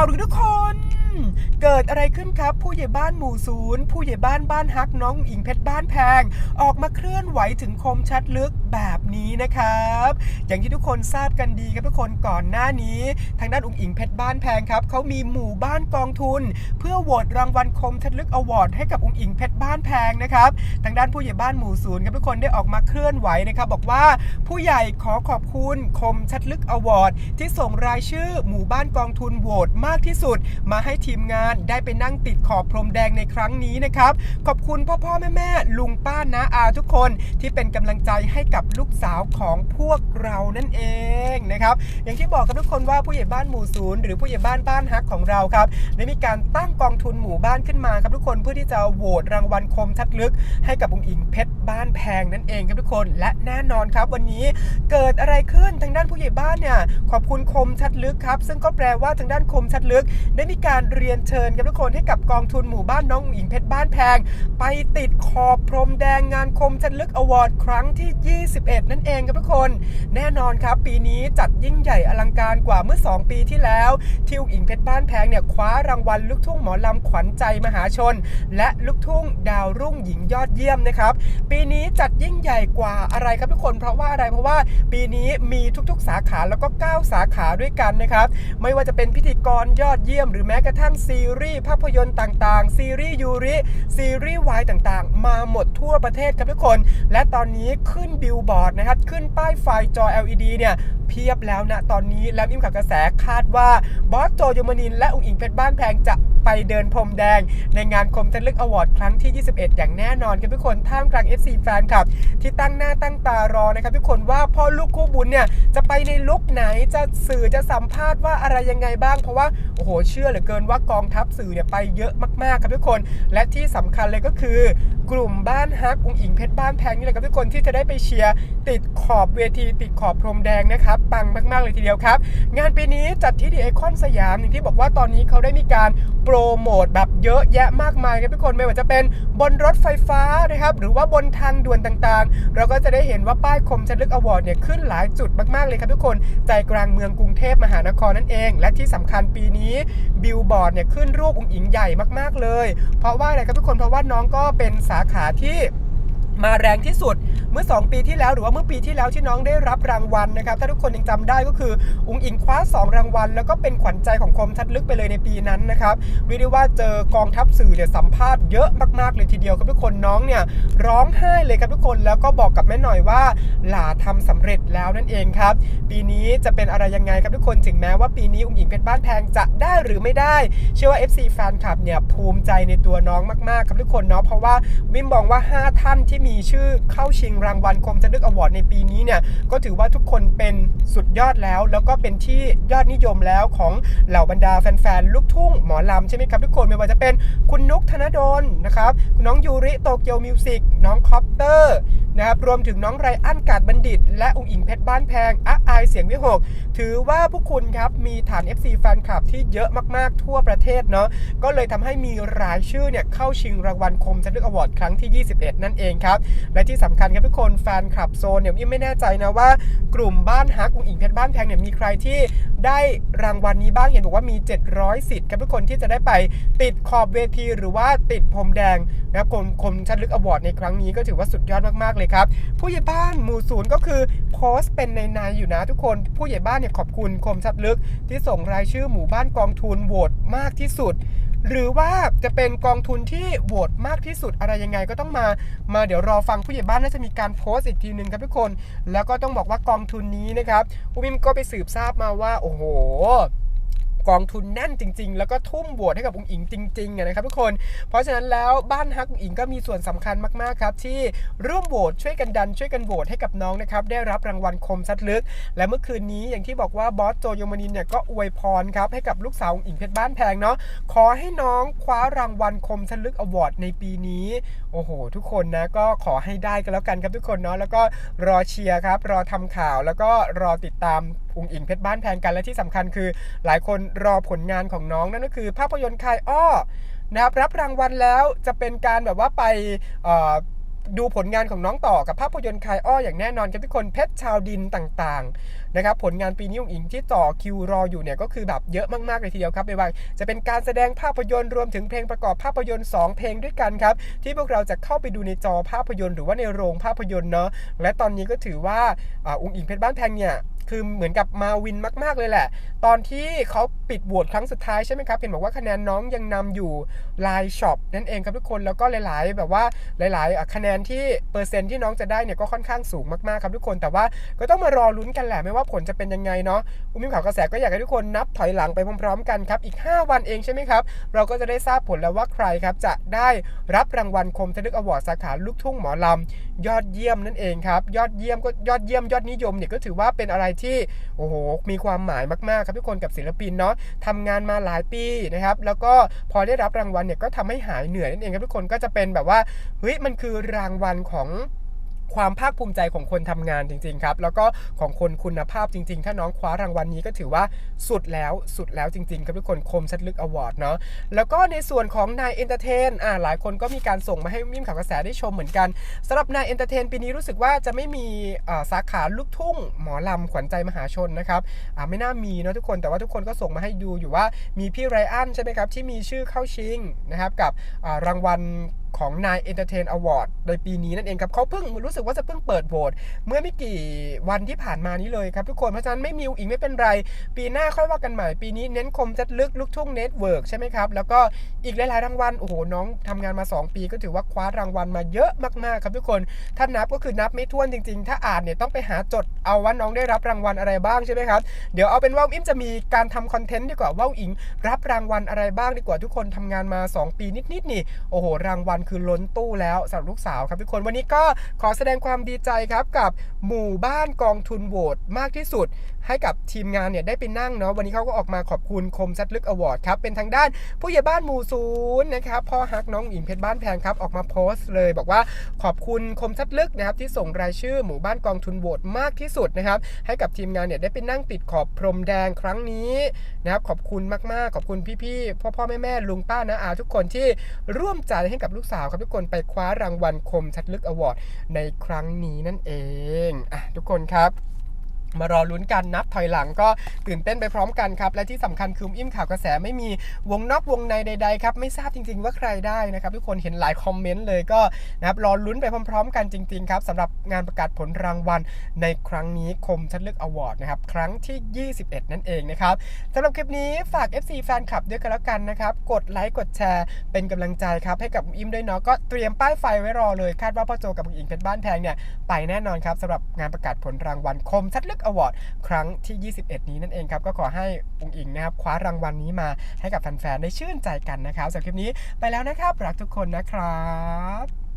าหรือทุกคน เกิดอะไรขึ้นครับ ผู้ใหญ่บ้านหมู่ศูนย์ผู้ใหญ่บ้านบ้านฮักน้องอิงเพชรบ้านแพง ออกมาเคลื่อนไหวถึงคมชัดลึกแบบนี้นะครับ อย่างที่ทุกคนทราบกันดีครับทุกคนก่อนหน้านี้ ทางด้านอุ๋งอิงเพชรบ้านแพงครับเขามีหมู่บ้านกองทุน เพื่อโหวตรางวัลคมชัดลึกอวอร์ดให้กับอุ๋งอิงเพชรบ้านแพงนะครับทางด้านผู้ใหญ่บ้านหมู่ศูนย์ครับทุกคนได้ออกมาเคลื่อนไหวนะครับบอกว่าผู้ใหญ่ขอขอบคุณคมชัดลึกอวอร์ดที่ส่งรายชื่อหมู่บ้านกองทุนโหวตมากที่สุด มาให้ทีมงานได้ไปนั่งติดขอบพรมแดงในครั้งนี้นะครับ ขอบคุณพ่อพ่อแม่แม่ลุงป้าน้าอาทุกคนที่เป็นกำลังใจให้กับลูกสาวของพวกเรานั่นเองนะครับ อย่างที่บอกกับทุกคนว่าผู้ใหญ่บ้านหมู่ศูนย์หรือผู้ใหญ่บ้านบ้านฮักของเราครับได้มีการตั้งกองทุนหมู่บ้านขึ้นมาครับทุกคนเพื่อที่จะโหวตรางวัลคมชัดลึก ให้กับองค์อิงเพชรบ้านแพงนั่นเองครับทุกคนและแน่นอนครับ วันนี้เกิดอะไรขึ้นทางด้านผู้ใหญ่บ้านเนี่ยขอบคุณคมชัดลึกครับ ซึ่งก็แปลว่าทางด้านคมชัดลึก ได้มีการเรียนเชิญครับทุกคนให้กับกองทุนหมู่บ้านน้องอุ๋งอิงเพชรบ้านแพง ไปติดขอบพรมแดงงานคมชัดลึกอวอร์ดครั้งที่ 21 นั่นเองครับทุกคน แน่นอนครับ ปีนี้จัดยิ่งใหญ่อลังการกว่าเมื่อ 2 ปีที่แล้วที่อุ๋งอิงเพชรบ้านแพงเนี่ยคว้ารางวัลลูกทุ่งหมอลำขวัญใจมหาชน และลูกทุ่งดาวรุ่งหญิงยอดเยี่ยมนะครับ ปีนี้จัดยิ่งใหญ่กว่าอะไรครับทุกคนเพราะว่าอะไรเพราะว่าปีนี้มีทุกๆ สาขาแล้วก็ 9 สาขาด้วยกันนะครับ ไม่ว่าจะเป็นพิธีกรยอดเยี่ยมหรือแม้กระทั่งทั้งซีรีส์ภาพยนตร์ต่างๆ ซีรีส์ยูริ ซีรีส์วายต่างๆ มาหมดทั่วประเทศครับทุกคน และตอนนี้ขึ้นบิลบอร์ดนะครับ ขึ้นป้ายไฟจอ LED เนี่ย เพียบแล้วนะตอนนี้แล้วอิมขับกระแสคาดว่าบอสโจยมนินและอุ๋งอิงเพชรบ้านแพงจะไปเดินพรมแดง ในงานคมจันลึกอวอร์ดครั้งที่ 21 อย่างแน่นอนครับทุกคนท่ามกลาง FC แฟนคลับ ที่ตั้งหน้าตั้งตารอนะครับทุกคนว่าพ่อลูกคู่บุญเนี่ยจะไปในลุกไหนจะสื่อจะสัมภาษณ์ว่าอะไรยังไงบ้าง เพราะว่าโอ้โหเชื่อเหลือเกินว่ากองทัพสื่อเนี่ยไปเยอะมากๆครับทุกคน และที่สำคัญเลยก็คือกลุ่มบ้านฮักอุ๋งอิงเพชรบ้านแพงนี่แหละครับทุกคนที่จะได้ไปเชียร์ติดขอบเวทีติดขอบพรมแดงนะครับปังมากๆเลยทีเดียวครับ งานปีนี้จัดที่ดีไอคอนสยามอย่างที่บอกว่าตอนนี้เขาได้มีการโปรโมทแบบเยอะแยะมากมายครับทุกคนไม่ว่าจะเป็นบนรถไฟฟ้านะครับหรือว่าบนทางด่วนต่างๆ เราก็จะได้เห็นว่าป้ายคมชัดลึกอวอร์ดเนี่ยขึ้นหลายจุดมากๆเลยครับทุกคนใจกลางเมืองกรุงเทพมหานครนั่นเอง และที่สำคัญปีนี้บิลบอร์ดเนี่ยขึ้นรูปอุ๋งอิงใหญ่มากๆเลย เพราะว่าอะไรครับทุกคนเพราะว่าน้องก็เป็นสาขาที่มาแรงที่สุด เมื่อ 2 ปีที่แล้วหรือว่าเมื่อปีที่แล้วที่น้องได้รับรางวัลนะครับ ถ้าทุกคนยังจำได้ก็คือ อุงอิงคว้า 2 รางวัล แล้วก็เป็นขวัญใจของคมชัดลึกไปเลยในปีนั้นนะครับเรียกได้ว่าเจอกองทัพสื่อเนี่ยสัมภาษณ์เยอะมากๆเลยทีเดียวครับทุกคนน้องเนี่ยร้องไห้เลยครับทุกคนแล้วก็บอกกับแม่หน่อยว่าหลาทำสำเร็จแล้วนั่นเองครับ ปีนี้จะเป็นอะไรยังไงครับทุกคนถึงแม้ว่าปีนี้อุงอิงเพชรบ้านแพงจะได้หรือไม่ได้ เชื่อว่า FC แฟนคลับเนี่ยภูมิใจในตัวน้องมากๆครับทุกคนเนาะเพราะว่าวิมมองว่า 5 ท่านที่มีชื่อเข้าชิงรางวัลคมจันทึกอวอร์ดในปีนี้เนี่ยก็ถือว่าทุกคนเป็นสุดยอดแล้ว แล้วก็เป็นที่ยอดนิยมแล้วของเหล่าบรรดาแฟนๆลูกทุ่งหมอลำใช่ไหมครับทุกคนไม่ว่าจะเป็นคุณนุกธนดลนะครับน้องยูริโตเกียวมิวสิกน้องคอปเตอร์ นะครับรวมถึงน้องไรอันกาดบัณฑิต และอุ๋งอิงเพชรบ้านแพงอะอายเสียงวิหก ถือว่าพวกคุณครับมีฐาน FC แฟนคลับที่เยอะมากๆทั่วประเทศเนาะก็เลยทำให้มีรายชื่อเนี่ยเข้าชิงรางวัลคมจันทึกอวอร์ดครั้งที่ 21 นั่นเองครับ และที่สำคัญครับทุกคนแฟนคลับโซนเนี่ยยิ่ไม่แน่ใจนะว่ากลุ่มบ้านฮักอุ๋งอิงเพชรบ้านแพงเนี่ยมีใครที่ได้รางวัลนี้บ้างเห็นบอกว่ามี 700 สิทธิ์ครับทุกคนที่จะได้ไปติดขอบเวทีหรือว่าติดพรมแดงนะครับคมคมชัดลึกอวอร์ดในครั้งนี้ก็ถือว่าสุดยอดมากๆเลยครับ ผู้ใหญ่บ้านหมู่ศูนย์ก็คือโพสต์เป็นในในอยู่นะทุกคน ผู้ใหญ่บ้านเนี่ยขอบคุณคมชัดลึก ที่ส่งรายชื่อหมู่บ้านกองทุนโหวตมากที่สุด หรือว่าจะเป็นกองทุนที่โหวตมากที่สุดอะไรยังไงก็ต้องมา มาเดี๋ยวรอฟังผู้ใหญ่บ้านน่าจะมีการโพสต์อีกทีหนึ่งครับทุกคน แล้วก็ต้องบอกว่ากองทุนนี้นะครับอุมิมก็ไปสืบทราบมาว่า โอ้โห กองทุนแน่นจริง ๆ แล้วก็ทุ่มโหวตให้กับอุ๋งอิงจริงๆนะครับทุกคน เพราะฉะนั้นแล้วบ้านฮักอิงก็มีส่วนสำคัญมากๆครับที่ร่วมโหวตช่วยกันดันช่วยกันโหวตให้กับน้องนะครับได้รับรางวัลคมชัดลึก และเมื่อคืนนี้อย่างที่บอกว่าบอสโจโยมานินเนี่ยก็อวยพรครับให้กับลูกสาวอุ๋งอิงเพชรบ้านแพงเนาะขอให้น้องคว้ารางวัลคมชัดลึกอวอร์ดในปีนี้โอ้โห ทุกคนนะก็ขอให้ได้กันแล้วกันครับทุกคนเนาะแล้วก็รอเชียร์ครับรอทำข่าวแล้วก็รอติดตามอุงอิงเพชรบ้านแพงกันและที่สำคัญคือ หลายคนรอผลงานของน้องนั่นก็คือ ภาพยนตร์คายอ้อนะครับรับรางวัลแล้วจะเป็นการแบบว่าไปดูผลงานของน้องต่อกับภาพยนตร์คายอ้ออย่างแน่นอนครับทุกคนเพชรชาวดินต่างๆนะครับผลงานปีนี้องอิงที่ต่อคิวรออยู่เนี่ยก็คือแบบเยอะมากๆเลยทีเดียวครับไม่ว่าจะเป็นการแสดงภาพยนตร์รวมถึงเพลงประกอบภาพยนตร์ 2 เพลงด้วยกันครับที่พวกเราจะเข้าไปดูในจอภาพยนตร์หรือว่าในโรงภาพยนตร์เนาะและตอนนี้ก็ถือว่าองอิงเพชรบ้านแพงเนี่ย คือเหมือนกับมาวินมาก ๆ เลยแหละ ตอนที่เขาปิดโหวตครั้งสุดท้ายใช่ไหมครับ เห็นบอกว่าคะแนนน้องยังนำอยู่ไลน์ช็อปนั่นเองครับทุกคน แล้วก็หลาย ๆ แบบว่าหลาย ๆ คะแนนที่เปอร์เซ็นต์ที่น้องจะได้เนี่ยก็ค่อนข้างสูงมาก ๆ ครับทุกคน แต่ว่าก็ต้องมารอลุ้นกันแหละ ไม่ว่าผลจะเป็นยังไงเนาะอุ้มข่าวกระแสก็อยากให้ทุกคนนับถอยหลังไปพร้อม ๆ กันครับ อีก 5 วันเองใช่ไหมครับ เราก็จะได้ทราบผลแล้วว่าใครครับจะได้รับรางวัลคมทะลึกอวอร์ดสาขาลูกทุ่งหมอลำยอดเยี่ยมนั่นเองครับ ยอดเยี่ยมก็ยอดเยี่ยมยอดนิยมเนี่ยก็ถือว่าเป็นอะไรที่โอ้โหมีความหมายมากๆครับทุกคนกับศิลปินเนาะทำงานมาหลายปีนะครับแล้วก็พอได้รับรางวัลเนี่ยก็ทำให้หายเหนื่อยนั่นเองครับทุกคนก็จะเป็นแบบว่าเฮ้ยมันคือรางวัลของ ความภาคภูมิใจของคนทำงานจริงๆครับ แล้วก็ของคนคุณภาพจริง ๆ ถ้าน้องคว้ารางวัลนี้ก็ถือว่าสุดแล้วสุดแล้วจริงๆ ครับทุกคนคมชัดลึกอวอร์ดเนาะแล้วก็ในส่วนของนายเอนเตอร์เทนอ่าหลายคนก็มีการส่งมาให้มิ่มข่าวกระแสได้ชมเหมือนกันสำหรับนายเอนเตอร์เทนปีนี้รู้สึกว่าจะไม่มีสาขาลูกทุ่ง หมอลำขวัญใจมหาชนนะครับอ่าไม่น่ามีเนาะทุกคนแต่ว่าทุกคนก็ส่งมาให้ดูอยู่ว่ามีพี่ไรอันใช่ไหมครับที่มีชื่อเข้าชิงนะครับกับรางวัลของนายเอนเตอร์เทนอวอร์ดในปีนี้นั่นเองครับเขาเพิ่งรู้สึกว่าจะเพิ่งเปิดโหวตเมื่อไม่กี่วันที่ผ่านมานี้เลยครับทุกคนเพราะฉะนั้นไม่มีอีกไม่เป็นไร ปีหน้าค่อยว่ากันใหม่ปีนี้เน้นคมจัดลึกลูกทุ่งเน็ตเวิร์กใช่ไหมครับ แล้วก็อีกหลายๆรางวัลโอ้โหน้องทำงานมา 2 ปีก็ถือว่าคว้ารางวัลมาเยอะมากๆครับทุกคนถ้านับก็คือนับไม่ถ้วนจริง ๆ ถ้าอ่านเนี่ยต้องไปหาจดเอาว่าน้องได้รับรางวัลอะไรบ้างใช่ไหมครับเดี๋ยวเอาเป็นว่าอิมจะมีการทำคอนเทนต์ดีกว่าว่าอิง รับรางวัลอะไรบ้างดีกว่าทุกคนทำงานมา 2 ปีนิดๆนี่โอ้โหรางวัลคือล้นตู้แล้วสำหรับลูกสาวครับทุกคนวันนี้ก็ขอแสดงความดีใจครับกับหมู่บ้านกองทุนโหวตมากที่สุดให้กับทีมงานเนี่ยได้ไปนั่งเนาะวันนี้เขาก็ออกมาขอบคุณคมชัดลึกอวอร์ดครับเป็นทางด้านผู้ใหญ่บ้านหมู่ศูนย์นะครับพ่อฮักน้องหญิงเพชรบ้านแพงครับออกมาโพสต์เลย บอกว่าขอบคุณคมชัดลึกนะครับที่ส่งรายชื่อหมู่บ้านกองทุนโหวตมากที่สุดนะครับให้กับทีมงานเนี่ยได้ไปนั่งติดขอบพรมแดงครั้งนี้นะครับขอบคุณมากๆ ขอบคุณพี่ๆพ่อพ่อแม่แม่ลุงป้านะอาทุกคนที่ร่วมใจให้กับลูกสาวครับทุกคนไปคว้ารางวัลคมชัดลึกอวอร์ดในครั้งนี้นั่นเองอะทุกคนครับ มารอลุ้นกันนับถอยหลังก็ตื่นเต้นไปพร้อมกันครับ และที่สำคัญคืออิ่มข่าวกระแสไม่มีวงนอกวงในใดๆครับ ไม่ทราบจริงๆว่าใครได้นะครับทุกคนเห็นหลายคอมเมนต์เลยก็นะครับรอลุ้นไปพร้อมๆ กันจริงๆครับสำหรับงานประกาศผลรางวัลในครั้งนี้คมชัดเลือกอวอร์ดนะครับครั้งที่ 21 นั่นเองนะครับสำหรับคลิปนี้ฝาก FC แฟนคลับด้วยกันแล้วกันนะครับกดไลค์กดแชร์เป็นกำลังใจครับให้กับอิ่มด้วยเนาะก็เตรียมป้ายไฟไว้รอเลยคาดว่าพ่อโจกับอิงเพชรบ้านแพงเนี่ยไปแน่นอนครับสำหรับงานประกาศผลรางวัลคมชัดเลือกอวอร์ดครั้งที่ 21 นี้นั่นเองครับก็ขอให้อุงอิงนะครับคว้ารางวัลนี้มาให้กับแฟนๆได้ชื่นใจกันนะครับสำหรับคลิปนี้ไปแล้วนะครับ รักทุกคนนะครับ